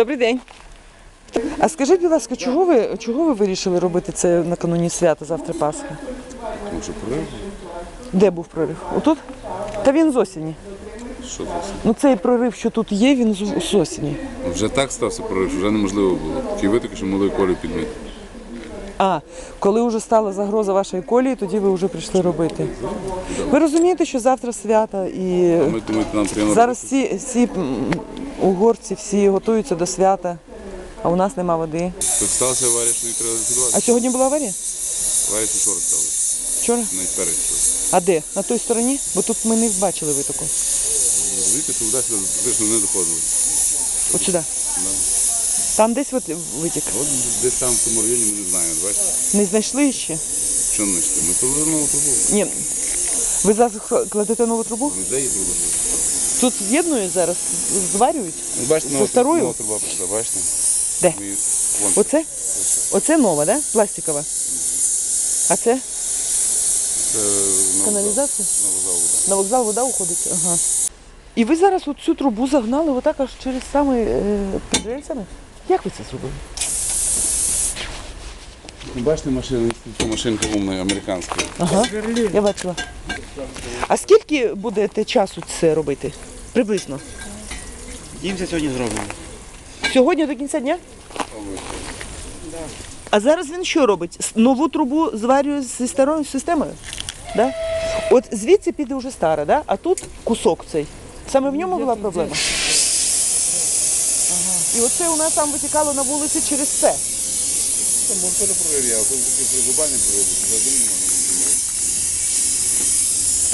Добрий день. А скажіть, будь ласка, чого ви, чого ви вирішили робити це накануні свята завтра Пасхи? Тому що прорив? Де був прорив? Отут? Та він з осені. Що це? Ну цей прорив, що тут є, він з, з осені. Вже так стався прорив, що вже неможливо було. Ті витоки, що могли колію підмити. А, коли вже стала загроза вашої колії, тоді ви вже прийшли робити. Ви розумієте, що завтра свята і Ми тому нам приємно. зараз всі, всі м, угорці всі готуються до свята, а у нас нема води. Тут сталася аварія, що її треба ліквідувати. А сьогодні була аварія? Аварія вчора сталася. Вчора? Навіть перед вчора. А де? На той стороні? Бо тут ми не бачили витоку. Що вода сюди не доходила. От сюди. Да. Там десь от витік. От десь там в тому районі ми не знаємо. Бачите, Не знайшли ще? що не знайшли. Ми повернули трубу. Ні. Ви зараз х- кладете нову трубу? Ну, Де її труба? Тут з'єднують зараз, зварюють. Бачите, Зі нова, старою? нова труба прийшла, бачите? Де? Ми її- вон, Оце? Оце нова, да? Пластикова. А це це нова каналізація? нова зал вода. На вокзал вода уходить. Ага. І ви зараз цю трубу загнали отак аж через саме е, під рельсами? Як ви це зробили? Ну, Бачите, машина, машинка умна, американська. Ага. Я бачила. А скільки будете часу це робити? Приблизно. Їм це сьогодні зроблено. Сьогодні до кінця дня? А зараз він що робить? Нову трубу зварює зі старою системою? Да? От звідси піде вже стара, да? а тут кусок цей. Саме в ньому була проблема. І оце у нас там витікало на вулиці через це. Там був теж прорив, я тут такий глобальний прорив, взагалі не.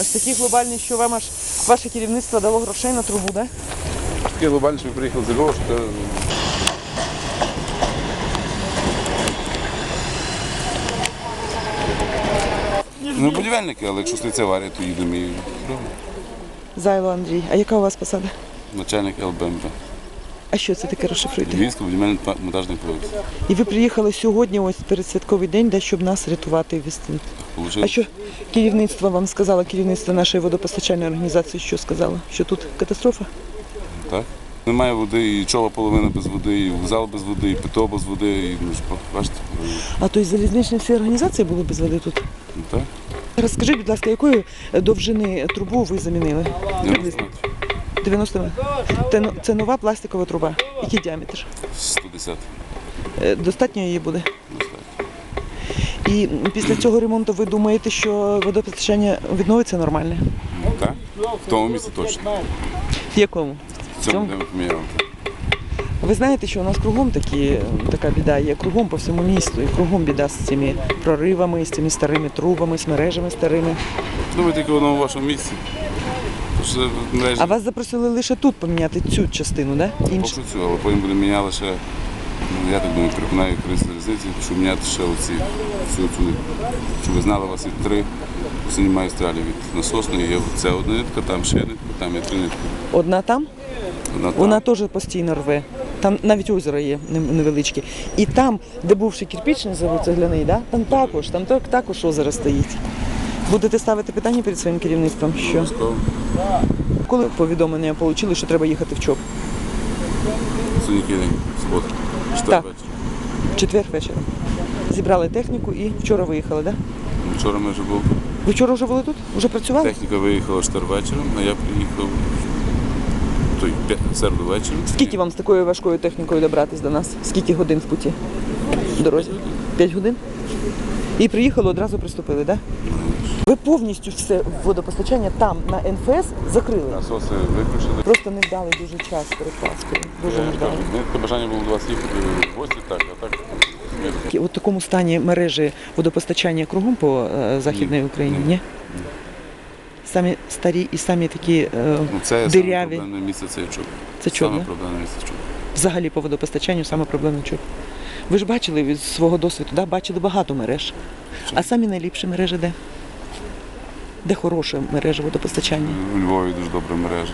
Аж такі глобальні, що вам аж ваше керівництво дало грошей на трубу, да? Такий ви приїхали з Львова, що Ну, будівельники, але якщо слідця аварія, то їдемо і. Зайло Андрій. А яка у вас посада? Начальник ЛБМП. А що це таке розшифруйте? Львівський будівельний монтажний проєкт. І ви приїхали сьогодні, ось перед святковий день, да, щоб нас рятувати і вести. А що керівництво вам сказало, керівництво нашої водопостачальної організації, що сказало? Що тут катастрофа? Так. Немає води, і чова половина без води, і вокзал без води, і ПТО без води, і ну, ж, бачите, А то й залізничні всі організації були без води тут. ну, так. Розкажіть, будь ласка, якої довжини трубу ви замінили? Я не знаю. 90. Це, це нова пластикова труба. Який діаметр? 110. Е, Достатньо її буде? Достатньо. І після цього ремонту ви думаєте, що водопостачання відновиться нормальне? Ну, так? В тому місці точно. В якому? В цьому де. Ви знаєте, що у нас кругом такі, така біда є, кругом по всьому місту, і кругом біда з цими проривами, з цими старими трубами, з мережами старими. Ну, ми тільки в вашому місці. Мережі А вас запросили лише тут поміняти цю частину, да? Іншу. поки цю, але потім буде міняли ще, ну, я так думаю, переконаю корисно різниці, щоб міняти ще оці, всю цю. Щоб ви знали, у вас є три сині магістралі від насосної, є це одна нитка, там ще нитка, там є три нитки. Одна там, Одна там. вона теж постійно рве. Там навіть озеро є невеличке. І там, де бувший кирпічний завод цегляний, да? там також, там так- також озеро стоїть. Будете ставити питання перед своїм керівництвом, що коли повідомлення отримали, що треба їхати в ЧОП? Сьогодні день, субота, Так. четвер вечір. В четвер вечором. Зібрали техніку і вчора виїхали, да? Вчора ми вже був. Ви вчора вже були тут? Вже працювали? Техніка виїхала штар вечором, а я приїхав той, п'я- середу вечором. Скільки вам з такою важкою технікою добратись до нас? Скільки годин в путі? В дорозі? П'ять годин? І приїхали, одразу приступили, так? Да? Ви повністю все водопостачання там на НФС закрили. Насоси виключили. Просто не вдали дуже час перед Пасхою. Дуже не вдали. Ми таке бажання було до вас їхати в гості, так, а так. У такому стані мережі водопостачання кругом по е, Західній Ні. Україні, Ні. ні? Самі старі і самі такі е, Ну, це диряві. проблемне місце цей чуб. Це чоб, Саме проблемне місце чуб. Взагалі по водопостачанню саме проблемний чоп. Ви ж бачили від свого досвіду, да? бачили багато мереж. А самі найліпші мережі де? Де хороша мережа водопостачання? У Львові дуже добра мережа.